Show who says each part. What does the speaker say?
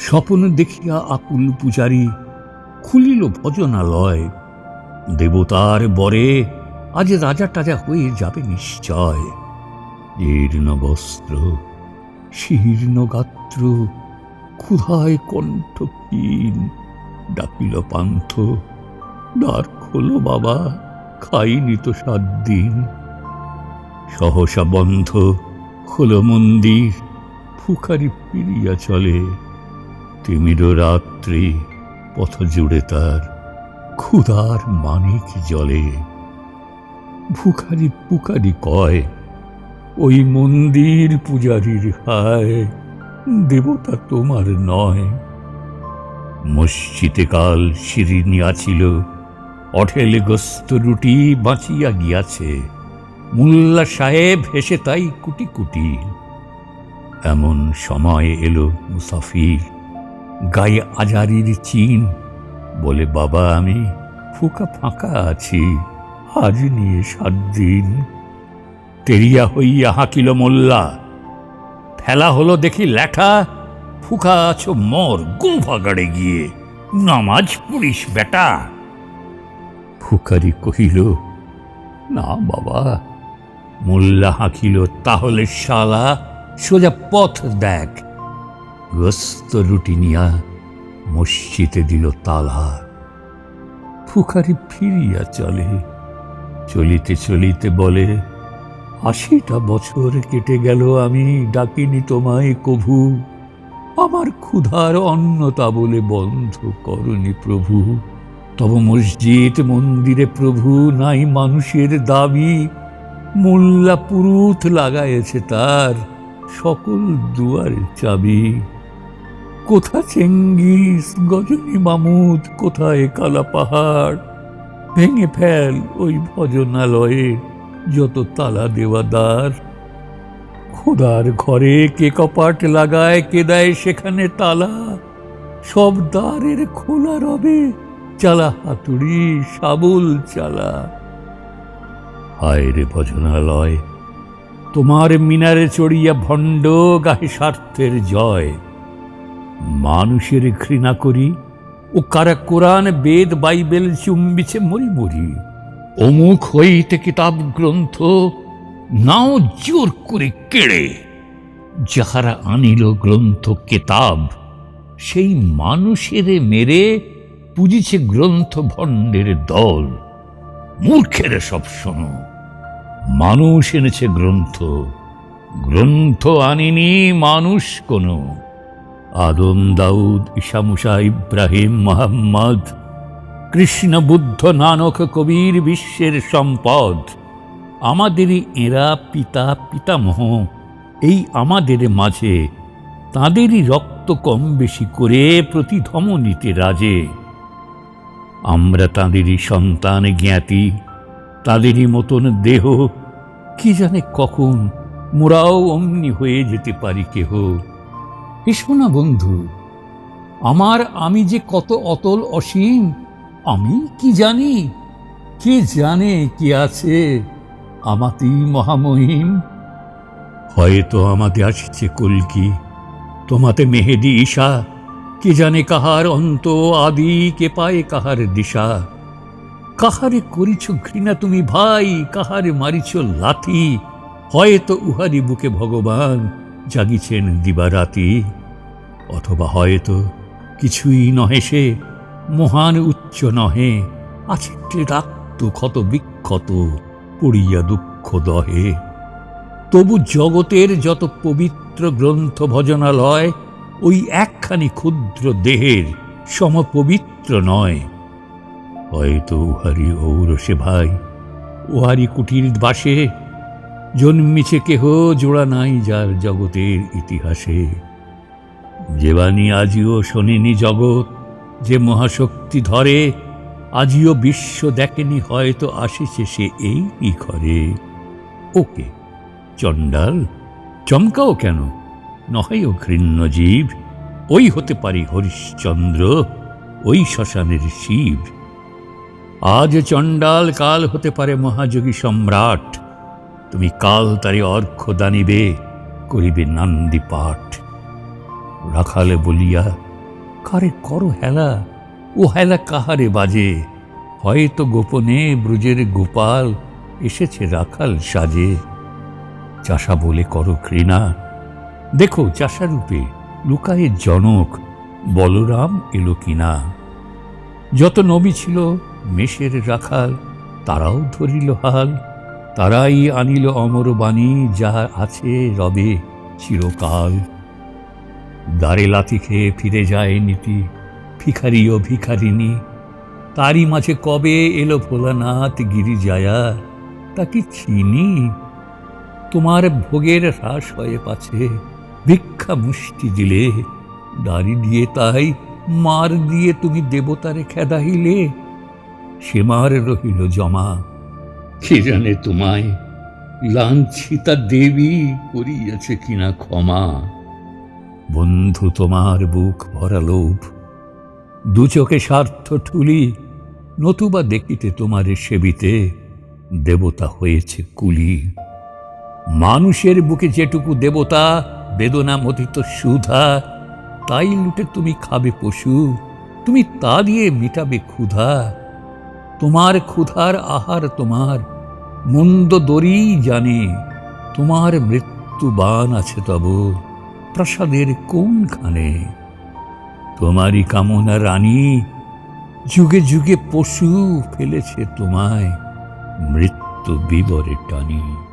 Speaker 1: স্বপ্ন দেখিয়া আকুল পূজারী খুলিল ভজনালয়। দেবতার বরে আজ রাজা টাজা হয়ে যাবে নিশ্চয়। জীর্ণ বস্ত্র, শীর্ণ গাত্র, ক্ষুধায় কণ্ঠ ক্ষীণ ডাকিল পান্থ দ্বার খোলো বাবা, খাইনি তো সাত দিন। সহসা বন্ধ হলো মন্দির, ফুকারি ফিরিয়া চলে। তিমির রাত্রি পথ জুড়ে তার ক্ষুধার মানিক জলে। ভুখারি পুকারি কয়, ওই মন্দির পূজারীর হায়, দেবতা তোমার নয়। মসজিদে কাল আছিল অঠেলে গোস্ত রুটি বাঁচিয়া গিয়াছে। মুল্লা সাহেব হেসে তাই কুটি কুটি এমন সময় এলো মুসাফির। গায়ে আজারির চিন বলে, বাবা, আমি ফুকা ফাঁকা আছি। আজ নিয়ে সাত দিন। তেরিয়া হইয়া হাঁকিল মোল্লা। ফেলা হলো দেখি লেখা ফুকা আছো মর গোভাগাড়ে গিয়ে। নামাজ পড়িস, বেটা। ফুকারি কহিল, না, বাবা। মোল্লা হাঁকিল, তাহলে শালা সোজা পথ দেখ। গ্রস্ত রুটি নিয়া মসজিদে দিল তালা। ফুকারি ফিরিয়া চলে। চলিতে চলিতে বলে, আশিটা বছর কেটে গেল, আমি ডাকিনি তোমায় কভু। আমার ক্ষুধার অন্নতা বলে বন্ধ করনি প্রভু। তব মসজিদ মন্দিরে প্রভু নাই মানুষের দাবি। মোল্লা পুরুত লাগায়েছে তার সকল দুয়ারের চাবি। কোথা চেঙ্গিস গজনী মামুদ? কোথায় কালা পাহাড়? ভেঙে ফেল ওই ভজনালয়ে যত তালা দেওয়া দ্বার। খোদার ঘরে কে কপাট লাগায়, কে দেয় সেখানে তালা? সব দ্বারের খোলা রবে, চালা হাতুড়ি সাবুল চালা। হায় রে ভজনালয়, তোমার মিনারে চড়িয়া ভণ্ড গাহে স্বার্থের জয়। মানুষের ঘৃণা করি ও কারা কোরআন, বেদ, বাইবেল চুম্বিছে মরি মরি অমুক হইতে কিতাব গ্রন্থ নাও জোর করে কেড়ে। যাহারা আনিল গ্রন্থ কেতাব, সেই মানুষের মেরে পুজিছে গ্রন্থ ভণ্ডের দল। মূর্খের সব শোনো, মানুষ এনেছে গ্রন্থ গ্রন্থ আনিনি মানুষ কোনো। আদম দাউদ ঈশামুষা ইব্রাহিম মোহাম্মদ, কৃষ্ণ বুদ্ধ নানক কবির বিশ্বের সম্পদ। আমাদেরই এরা পিতা পিতামহ। এই আমাদের মাঝে তাঁদেরই রক্ত কম বেশি করে প্রতিধমনীতে রাজে। আমরা তাঁদেরই সন্তান জ্ঞাতি, তাদেরই মতন দেহ। কি জানে কখন মোরাও অমনি হয়ে যেতে পারি কেহ? এসো না বন্ধু? আমার আমি যে কত অতল অসীম, আমি কি জানি? কে জানে কি আছে আমাতেই মহামহিম? হয়তো আমাদের আসছে কলকি, তোমাতে মেহেদি ঈশা, কে জানে কাহার অন্ত আদি, কে পায় কাহার দিশা? কাহারে করিছ ঘৃণা তুমি ভাই, কাহারে মারিছ লাথি? হয়তো উহারি বুকে ভগবান জাগিছেন দিবারাতি। অথবা হয়তো কিছুই নহে সে, মহান উচ্চ নহে আছে রাক্ত ক্ষত বিক্ষত, পড়িয়া দুঃখ দহে। তবু জগতের যত পবিত্র গ্রন্থ ভজনালয়, ওই একখানি ক্ষুদ্র দেহের সমপবিত্র নয়। হয়তো উহারি ঔরসে ভাই উহারি কুটির বাসে, জন্মিছে কেহ জোড়া নাই যার জগতের ইতিহাসে। যেবানি আজিও শোনেনি জগৎ, যে মহাশক্তি ধরে, আজিও বিশ্ব দেখেনি হয়তো আসিছে সে এই কি ঘরে ওকে, চণ্ডাল, চমকাও কেন? নয় ও ঘৃণ্য জীব, ওই হতে পারি হরিশ্চন্দ্র, ওই শ্মশানের শিব। আজ চণ্ডাল কাল হতে পারে মহাযোগী সম্রাট, তুমি কাল তারে অর্ঘ্য দানিবে, করিবে নান্দি পাঠ রাখালে বলিয়া, কারে করো হেলা? ও হেলা কাহারে বাজে? হয়তো গোপনে ব্রুজের গোপাল এসেছে রাখাল সাজে। চাষা বলে, করো ঘৃণা। দেখো চাষা রূপে লুকায়ে জনক বলরাম এলো কিনা? যত নবী ছিল মেষের রাখাল, তারাও ধরিল হাল। তারাই আনিল অমর বাণী যা আছে রবে চিরকাল। দ্বারে লাথি খেয়ে ফিরে যায় নীতি। ভিখারি ও ভিখারিনী তারই মাঝে কবে এলো ভোলানাথ গিরিজায়া? তা কি চিনি? তোমার ভোগের হ্রাস হয়ে পাছে, ভিক্ষা মুষ্টি দিলে। দাড়ি দিয়ে তাই, মার দিয়ে তুমি দেবতারে খেদাহিলে সে মার রহিল জমা, কে জানে তোমায়? লাঞ্ছিতা দেবী করিয়াছে কিনা ক্ষমা। বন্ধু, তোমার বুক ভরা লোভ। দু চোখে স্বার্থ ঠুলি, নতুবা দেখিতে তোমারে সেবিতে দেবতা হয়েছে কুলি। মানুষের বুকে যেটুকু দেবতা, বেদনা মতিত সুধা, তাই লুটে তুমি খাবে পশু, তুমি তা দিয়ে মিটাবে ক্ষুধা। তোমার ক্ষুধার আহার তোমার, মন্দ দরি জানে, তোমার মৃত্যু বান আছে তব। প্রাসাদের কোনখানে? তোমারই কামনা রানী যুগে যুগে পশু ফেলেছে তোমায় মৃত্যু বিবরে টানি।